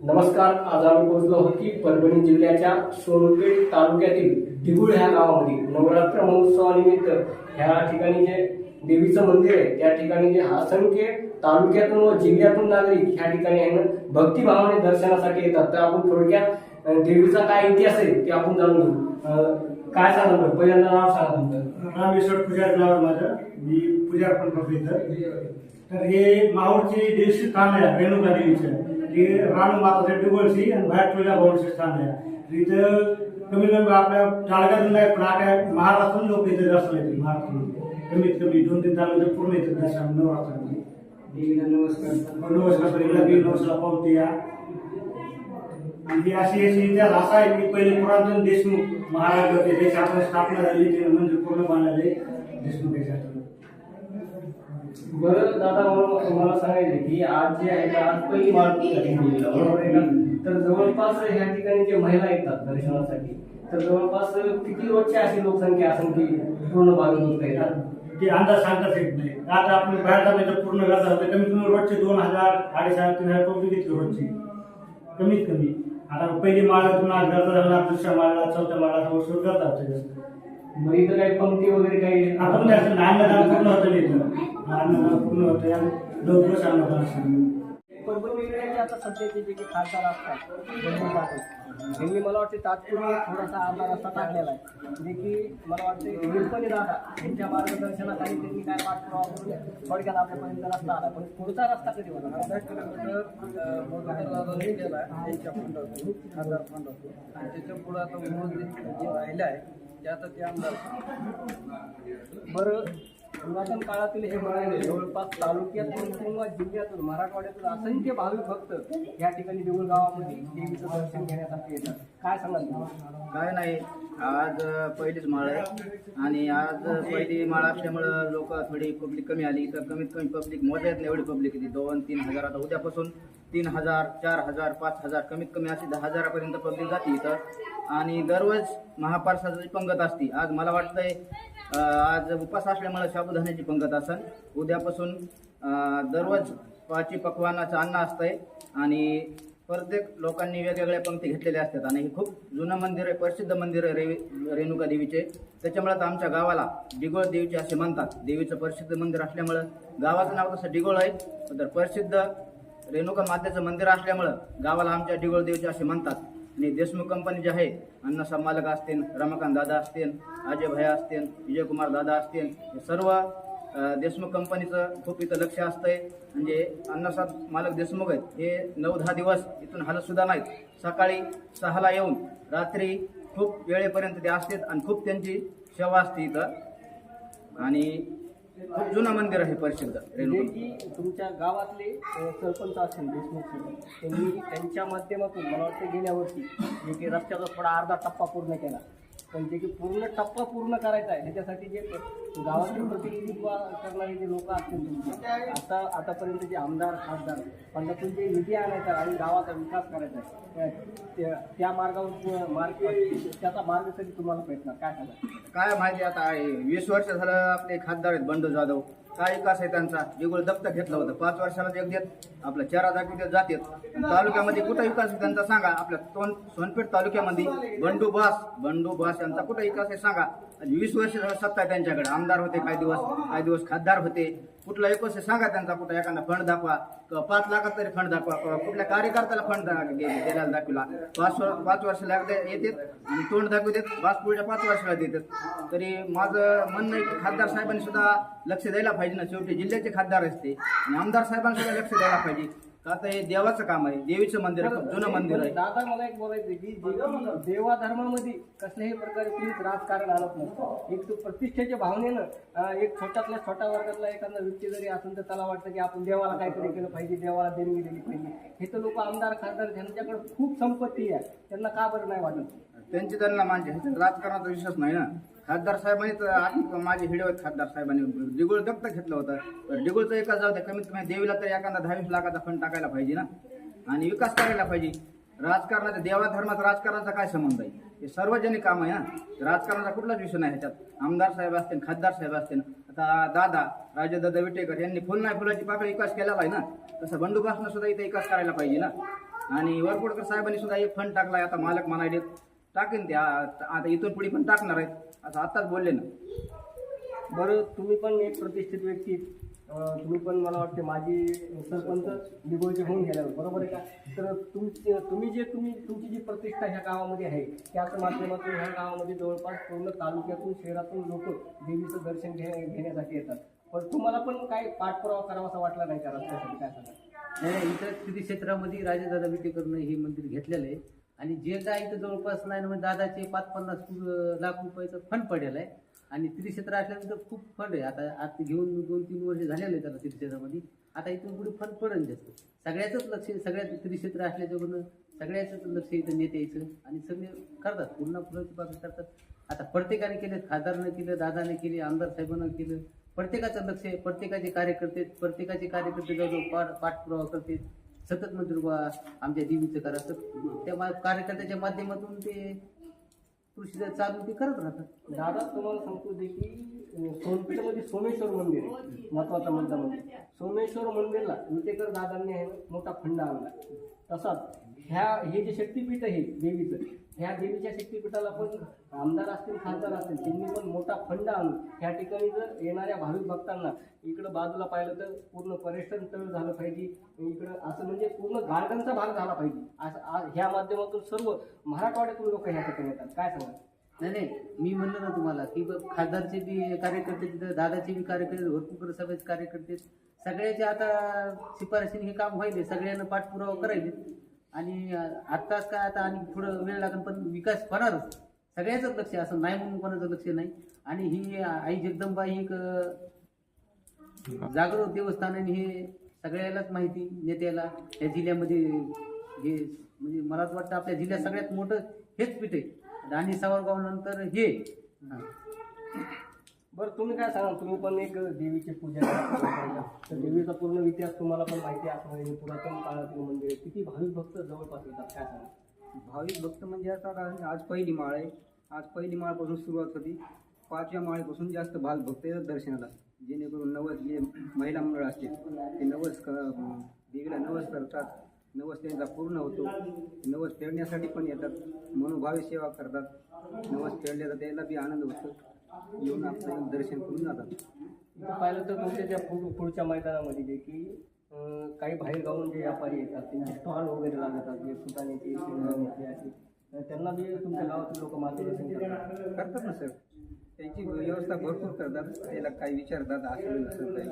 नमस्कार आज आम्ही पोहोचलो आहोत की परभणी जिल्ह्याच्या सोनपेठ तालुक्यातील दिगुळ ह्या गावामध्ये. नवरात्र महोत्सवानिमित्त ह्या ठिकाणी जे देवीचं मंदिर आहे त्या ठिकाणी जे असंख्य तालुक्यातून व जिल्ह्यातून नागरिक ह्या ठिकाणी आहे ना भक्तिभावाने दर्शनासाठी येतात. तर आपण थोडक्यात देवीचा काय इतिहास आहे ते आपण जाणून घेऊ. काय सांगा पहिल्यांदा नाव सांगा रामेश्वर पुजारी नाव माझं. मी पूजा पण करतो इथं. तर हे माहूरची देवशी स्थान आहे रेणुका देवीचं हे राणू माताचं डुबळशी आणि बाहेर तुळजा भवनचं स्थान आहे इथं कमीत कमी आपल्या टाळगातून नाही पण आपल्या महाराष्ट्रातून लोक इथे दर्शन येतील महाराष्ट्रातून कमीत कमी दोन तीन तालुक्यात पूर्ण येतात दर्शन नवरात्रामध्ये नमस्कार नमस्कार पहिला बी नमस्कार पावते या आणि अशी अशी इतिहास असा आहे की पहिले पुरातन देशमुख महाराज होते त्याची आपण स्थापना झाली ते मंदिर पूर्ण बांधलेले देशमुख. बरं दादा मला मला सांगायचं की आज जे आहे ना, आज पहिली माळती बरोबर आहे ना तर जवळपास ह्या ठिकाणी जे महिला येतात दर्शनासाठी तर जवळपास किती रोजची अशी लोकसंख्या असेल की पूर्ण भागातून येतात? ते अंदाज सांगताच येत नाही. आता आपण बाहेर तर पूर्ण गरजा होते. कमीत कमी रोजचे दोन हजार अडीच तीन हजार पब्लिक येते रोजची. कमीत कमी. आता पहिली माळा आज गरजा झाला दुसऱ्या माळाला चौथ्या माळाला वर्ष करता होते जास्त. मग इथं काही पंक्ती वगैरे काही आपण काय असं अन्नदान पूर्ण होतं इथं अन्नदान पूर्ण होतं. आणि असतं परभणी जिल्ह्याचे आता सध्याचे जे काही खासदार असतात बंधू पाटील यांनी मला वाटते तात्पुरती थोडासा आमदार रस्ता टाकलेला आहे. जे की मला वाटते निरपणे दादा यांच्या मार्गदर्शनाखाली त्यांनी काय पाठपुरावा करून थोडक्यात आपल्यापर्यंत रस्ता आला. पण पुढचा रस्ता कधी होता अर्धा किलोमीटर मोठा केला आहे. त्यांच्या फंडातून खासदार फंडातून आणि त्याच्या पुढे आता जे राहिलं आहे ते आता ते आमदार. बरं पुरातन काळातील हे मंदिर जवळपास तालुक्यातून किंवा जिल्ह्यातून मराठवाड्यातून असंख्य भाविक भक्त या ठिकाणी देऊळ गावामध्ये देवीचं दर्शन घेण्यासाठी येतात. काय सांगाल? काय नाही आज पहिलीच माळ आहे. आणि आज पहिली माळ असल्यामुळं लोक थोडी पब्लिक कमी आली. तर कमीत कमी पब्लिक मोठ्या येत नाही एवढी पब्लिक येते दोन तीन हजार आता उद्यापासून तीन हजार चार हजार पाच हजार कमीत कमी अशी दहा हजारापर्यंत पब्लिक जाते इथं. आणि दररोज महापारसाची पंगत असते आज मला वाटतंय आज उपास असल्यामुळे साबुदाण्याची पंगत असन. उद्यापासून दररोज पाची पकवानाचं अन्न असतंय. आणि प्रत्येक लोकांनी वेगवेगळ्या पंक्ती घेतलेल्या असतात. आणि हे खूप जुनं मंदिर आहे प्रसिद्ध मंदिर आहे रेवी रेणुका देवीचे. त्याच्यामुळे तर आमच्या गावाला डिगोळ देवीचे असे म्हणतात. देवीचं प्रसिद्ध मंदिर असल्यामुळं गावाचं नाव तसं डिगोळ आहे. तर प्रसिद्ध रेणुका मातेचं मंदिर असल्यामुळं गावाला आमच्या डिगोळ देवीचे असे म्हणतात. आणि देशमुख कंपनी जे आहे अण्णासाहेब मालक असतील रमाकांत दादा असतील अजय भैया असतील विजयकुमार दादा असतील हे सर्व देशमुख कंपनीचं खूप इथं लक्ष असतंय. म्हणजे अण्णासाहेब मालक देशमुख आहेत. हे नऊ दहा दिवस इथून हालत सुद्धा नाहीत. सकाळी सहाला येऊन रात्री खूप वेळेपर्यंत ते असतात आणि खूप त्यांची सेवा असते इथं. आणि खूप जुनं मंदिर आहे प्रसिद्ध. की तुमच्या गावातले सरपंच असतील देशमुख त्यांनी त्यांच्या माध्यमातून मला वाटतं गेल्या वर्षी जे की रस्त्याचा थोडा अर्धा टप्पा पूर्ण केला. पण जे की पूर्ण टप्पा पूर्ण करायचा आहे. त्याच्यासाठी जे गावातील प्रतिनिधित्व करणारे जे लोक असतील तुमचे. आता आतापर्यंत जे आमदार खासदार फंडातून जे निधी आणायचा आणि गावाचा विकास करायचा आहे त्या- त्या- मार्गावर मार्ग त्याचा मार्ग तरी तुम्हाला भेटणार? काय सांगा काय माहिती आता आहे, वीस वर्ष झालं आपले खासदार आहेत बंडू जाधव. काय विकास आहे त्यांचा? वेगळं दत्तक घेतलं होतं. पाच वर्षाला एक देत आपल्या चार दाखवत जातात. तालुक्यामध्ये कुठं विकास आहे त्यांचा सांगा. आपल्या सोनपेठ तालुक्यामध्ये बंडू बास बंडू बास यांचा कुठं विकास आहे सांगा. वीस वर्ष सत्ता आहे त्यांच्याकडे. आमदार होते काही दिवस काही दिवस खासदार होते. कुठला एक वर्ष सांगा त्यांचा कुठं एखादा फंड दाखवा. पाच लाखात तरी फंड दाखवा. कुठल्या कार्यकर्त्याला फंड दा- गे- द्यायला दाखविला. पाच पाच वर्ष लागले येतात आणि तोंड देत पाच पुढच्या पाच वर्षाला देतात. तरी माझं म्हणणं आहे की खासदार साहेबांनी सुद्धा लक्ष द्यायला पाहिजे ना. शेवटी जिल्ह्याचे खासदार असते. आणि आमदार साहेबांनी सुद्धा लक्ष द्यायला पाहिजे. का तर हे देवाचं काम आहे देवीचं मंदिर आहे खूप जुनं मंदिर आहे. दादा मला एक बोलायचं आहे की जे की देवा धर्मामध्ये कसल्याही प्रकारे कुणीच राजकारण आणत नसतं एक तो प्रतिष्ठेच्या भावनेनं अं, एक छोट्यातल्या छोट्या वर्गातला एखादा व्यक्ती जरी असेल तर त्याला वाटतं की आपण देवाला काहीतरी केलं पाहिजे देवाला देणगी दिली पाहिजे. हे तर लोक आमदार खासदार ज्यांच्याकडे खूप संपत्ती आहे. त्यांना का बरं नाही वाटत? त्यांची त्यांना ह्याच्यात राजकारणाचा विश्वास नाही ना? खासदार साहेबांनीच तर आज माझे व्हिडिओ खासदार साहेबांनी. डिगोळ दत्त घेतलं होतं. तर डिगोळचं एकाच जाऊ द्या कमीत कमी देवीला तर एखादा दहावीस लाखाचा फंड टाकायला पाहिजे ना. आणि विकास करायला पाहिजे. राजकारणाचा देवाधर्माचा राजकारणाचा काय संबंध आहे? हे सार्वजनिक काम आहे ना. राजकारणाचा कुठलाच विषय नाही ह्याच्यात. आमदार साहेब असतील खासदार साहेब असतील आता दादा राजदादा विटेकर यांनी फुल नाही फुलाची पाकळी विकास केलेला आहे ना. तसं बंडूपासनं सुद्धा इथे विकास करायला पाहिजे ना. आणि वरपुडकर साहेबांनी सुद्धा एक फंड टाकलाय आता मालक म्हणाले टाकेन ते आ- आता इथून पुढे पण टाकणार आहेत. असं आताच बोलले ना. बरं तुम्ही पण एक प्रतिष्ठित व्यक्ती. अं, तुम्ही पण मला वाटते माझी सरपंच निगोळचे होऊन गेल्यावर बरोबर आहे का? तर तुमची तुम्ही जे तुम्ही तुमची जी प्रतिष्ठा ह्या गावामध्ये आहे त्याच माध्यमातून ह्या गावामध्ये जवळपास पूर्ण तालुक्यातून शहरातून लोक देवीचं दर्शन घे घेण्यासाठी येतात. पण तुम्हाला पण काय पाठपुरावा करावासा वाटला नाही का? रस्त्यासाठी काय सांगा नाही नाही, इथं श्री क्षेत्रामध्ये राजेदादा विटेकरनं हे मंदिर घेतलेलं आहे. आणि जे काय इथं जवळपास नाही ना म्हणजे दादाचे पाच पन्नास लाख रुपयाचं फंड पडेल आहे. आणि त्रिक्षेत्र असल्यानंतर खूप फंड आहे. आता आता घेऊन दोन तीन वर्ष झालेलं आहे त्याला त्रिक्षेत्रामध्ये आता इथून पुढे फंड पडेल जास्त. सगळ्याचंच लक्ष सगळ्यात त्रिक्षेत्र असल्याच्याकडून सगळ्याचंच लक्ष इथं नेते यायचं. आणि सगळे करतात. पूर्ण फुलाची बाबी करतात. आता प्रत्येकाने केलं खासदारनं केलं दादाने केले आमदार साहेबांना केलं. प्रत्येकाचं लक्ष आहे. प्रत्येकाचे कार्यकर्ते प्रत्येकाचे कार्यकर्ते जवळजवळ पाठ पाठपुरावा करते सतत म्हणजे आमच्या देवीचं करा तर त्या कार्यकर्त्याच्या माध्यमातून ते कृषी चालू ते करत राहतात. दादा तुम्हाला सांगतो दे की अं, सोनपेठमध्ये सोमेश्वर मंदिर आहे. महत्त्वाचा मुद्दा म्हणजे. सोमेश्वर मंदिरला विटेकर दादांनी मोठा फंड आणला. तसाच ह्या हे जे शक्तीपीठ आहे देवीचं ह्या देवीच्या शक्तीपीठाला पण आमदार असतील खासदार असतील त्यांनी पण मोठा फंड आणून ह्या ठिकाणी जर येणाऱ्या भाविक भक्तांना इकडं बाजूला पाहिलं तर पूर्ण पर्यटन स्थळ झालं पाहिजे. इकडं असं म्हणजे पूर्ण गार्डनचा भाग झाला पाहिजे. असं ह्या माध्यमातून सर्व मराठवाड्यातून लोक ह्या ठिकाणी येतात. काय सांगा नाही नाही. मी म्हणलं ना तुम्हाला की खासदारचे बी कार्यकर्ते तिथं दादाचे बी कार्यकर्ते भरपूर सभेचे कार्यकर्ते सगळ्याचे आता शिफारशीने हे काम व्हायले सगळ्यांना पाठपुरावा करायचे आणि आत्ताच काय आता आणि थोडं वेळ लागेल पण विकास होणारच. सगळ्याचंच लक्ष असं नाही म्हणून कोणाचं लक्ष नाही. आणि ही आई जगदंबा ही एक जागृत देवस्थान आणि हे सगळ्यालाच माहिती नेत्याला या जिल्ह्यामध्ये हे म्हणजे मला असं वाटतं आपल्या जिल्ह्यात सगळ्यात मोठं हेच पीठ आहे. राणी सावरगाव नंतर हे. हा. बरं तुम्ही काय सांगा तुम्ही पण एक देवीची पूजा करता. तर देवीचा पूर्ण इतिहास तुम्हाला पण माहिती असणार हे म्हणजे पुरातन काळातील मंदिर आहे किती भाविक भक्त जवळपास येतात काय सांगा भाविक भक्त म्हणजे आता आज- आज पहिली माळ आहे. आज पहिली माळपासून सुरुवात होती. पाचव्या माळेपासून जास्त भाविक भक्त येतात दर्शनाला. जेणेकरून नवस जे महिला मंडळ असते ते नवस क देवीला नवस करतात. नवस त्यांचा पूर्ण होतो. नवस फेडण्यासाठी पण येतात. मनोभावी सेवा करतात. नवस फेडल्याचा त्याला बी आनंद होतो. येऊन आपलं येऊन दर्शन करून जातात. इथं पाहिलं तर तुमच्या त्या पुढ- पुढच्या मैदानामध्ये जे की अं, काही बाहेर गावून जे व्यापारी येतात त्यांचे स्टॉल वगैरे लागतात जे असे. तर त्यांना बी तुमच्या गावातील लोक मार्गदर्शन करतात. करतात ना सर त्यांची व्यवस्था भरपूर करतात. त्याला काही विचारतात असं नसं काही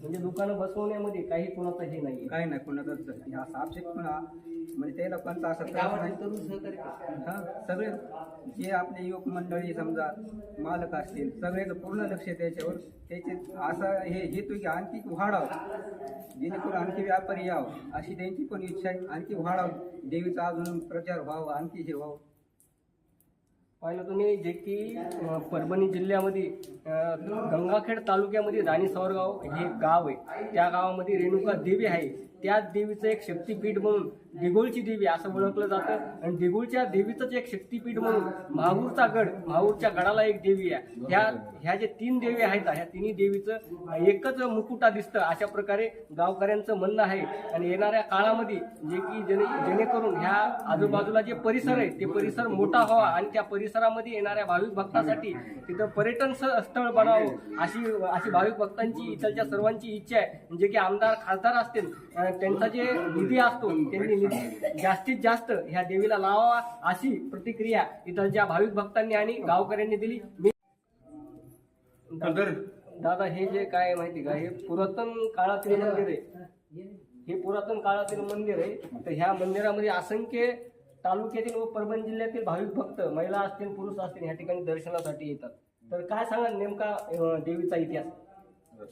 म्हणजे दुकानं बसवण्यामध्ये काही कोणाचं हे नाही काही नाही कोणाचाच असा आक्षेप पण हा- म्हणजे त्याला कोणता असा त्रास नाही. हा सगळे जे आपले युवक मंडळी समजा मालक असतील सगळ्याचं पूर्ण लक्ष त्याच्यावर. त्याचे असा हे हेतू की आणखी वाढावं जेणेकरून आणखी व्यापारी यावं अशी त्यांची पण इच्छा आहे. आणखी वाढावं देवीचा अजून प्रचार व्हावा आणखी हे व्हावं. पाहिलं तुम्ही जे की परभणी जिल्ह्यामध्ये गंगाखेड तालुक्यामध्ये राणी सावरगाव हे गाव आहे. त्या गावामध्ये रेणुका देवी आहे. त्या देवीचं एक शक्तीपीठ म्हणून दिगोळची देवी असं ओळखलं जातं. आणि दिगोळच्या देवीचंच एक शक्तीपीठ म्हणून महाऊरचा गड महाऊरच्या गडाला एक देवी आहे. ह्या ह्या जे तीन देवी आहेत ह्या तिन्ही देवीचं एकच मुकुटा दिसतं. अशा प्रकारे गावकऱ्यांचं म्हणणं आहे. आणि येणाऱ्या काळामध्ये जे की जेणे जेणेकरून ह्या आजूबाजूला जे परिसर आहे ते परिसर मोठा व्हावा. आणि त्या परिसरामध्ये येणाऱ्या भाविक भक्तासाठी तिथं पर्यटन स्थळ बनावं. अशी अशी भाविक भक्तांची इथलच्या सर्वांची इच्छा आहे. जे की आमदार खासदार असतील त्यांचा जे निधी असतो त्यांनी जास्तीत जास्त ह्या देवीला लावावा अशी प्रतिक्रिया इथलच्या भाविक भक्तांनी आणि गावकऱ्यांनी दिली. मी दादा हे जे काय माहिती का? हे पुरातन काळातील मंदिर आहे. हे पुरातन काळातील मंदिर आहे. तर ह्या मंदिरामध्ये असंख्य तालुक्यातील व परभणी जिल्ह्यातील भाविक भक्त महिला असतील पुरुष असतील ह्या ठिकाणी दर्शनासाठी येतात. तर काय सांगा नेमका देवीचा इतिहास?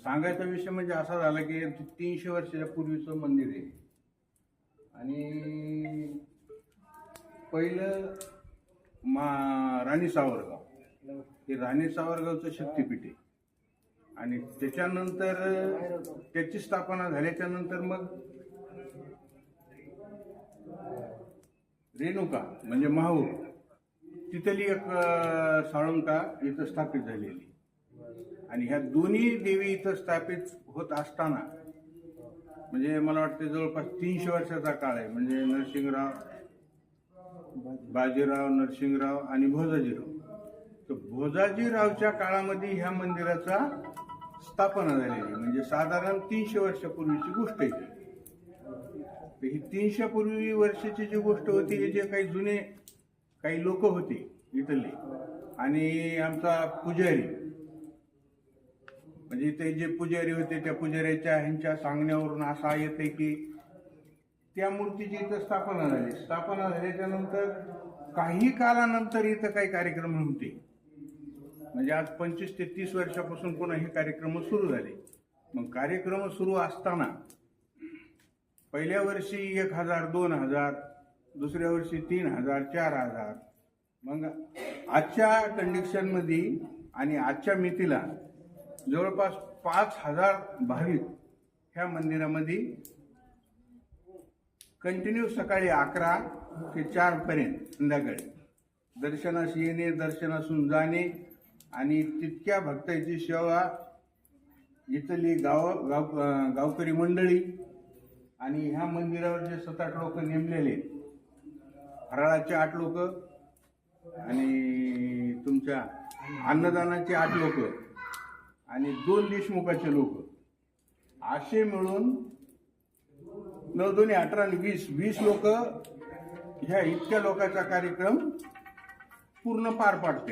सांगायचा विषय म्हणजे असा झाला की तीनशे वर्षाच्या पूर्वीचं मंदिर आहे. आणि पहिलं मा राणी सावरगाव. हे राणी सावरगावचं शक्तिपीठ आहे. आणि त्याच्यानंतर त्याची स्थापना झाल्याच्यानंतर मग रेणुका म्हणजे माहूर तिथली एक साळुंका इथं स्थापित झालेली. आणि ह्या दोन्ही देवी इथं स्थापित होत असताना म्हणजे मला वाटतं जवळपास तीनशे वर्षाचा काळ आहे. म्हणजे नरसिंगराव बाजीराव नरसिंगराव आणि भोजाजीराव. तर भोजाजीरावच्या काळामध्ये ह्या मंदिराचा स्थापना झालेली म्हणजे साधारण तीनशे वर्षापूर्वीची गोष्ट आहे ती. तर ही तीनशे पूर्वी वर्षाची जी गोष्ट होती हे जे काही जुने काही लोक होते इथले आणि आमचा पुजारी म्हणजे ते जे पुजारी होते त्या पुजाऱ्याच्या ह्यांच्या सांगण्यावरून असा येते की त्या मूर्तीची इथं स्थापना झाली. स्थापना झाल्याच्यानंतर काही कालानंतर इथं काही कार्यक्रम नव्हते. म्हणजे आज पंचवीस ते तीस वर्षापासून पुन्हा हे कार्यक्रम सुरू झाले. मग कार्यक्रम सुरू असताना पहिल्या वर्षी एक हजार दोन हजार दुसऱ्या वर्षी तीन हजार चार हजार. मग आजच्या कंडिशनमध्ये आणि आजच्या मितीला जवळपास पाच हजार भाविक ह्या मंदिरामध्ये कंटिन्यू सकाळी अकरा ते चार पर्यंत संध्याकाळी. दर्शनास येणे दर्शनासून जाणे आणि तितक्या भक्तांची सेवा इथली गाव गाव गावकरी मंडळी आणि ह्या मंदिरावर जे सात आठ लोक नेमलेले हराळाचे फराळाचे आठ लोक आणि तुमच्या अन्नदानाचे आठ लोक आणि दोन देशमुखाचे लोक. असे मिळून नऊ दोन्ही अठरा आणि वीस वीस लोक ह्या इतक्या लोकांचा कार्यक्रम पूर्ण पार पाडते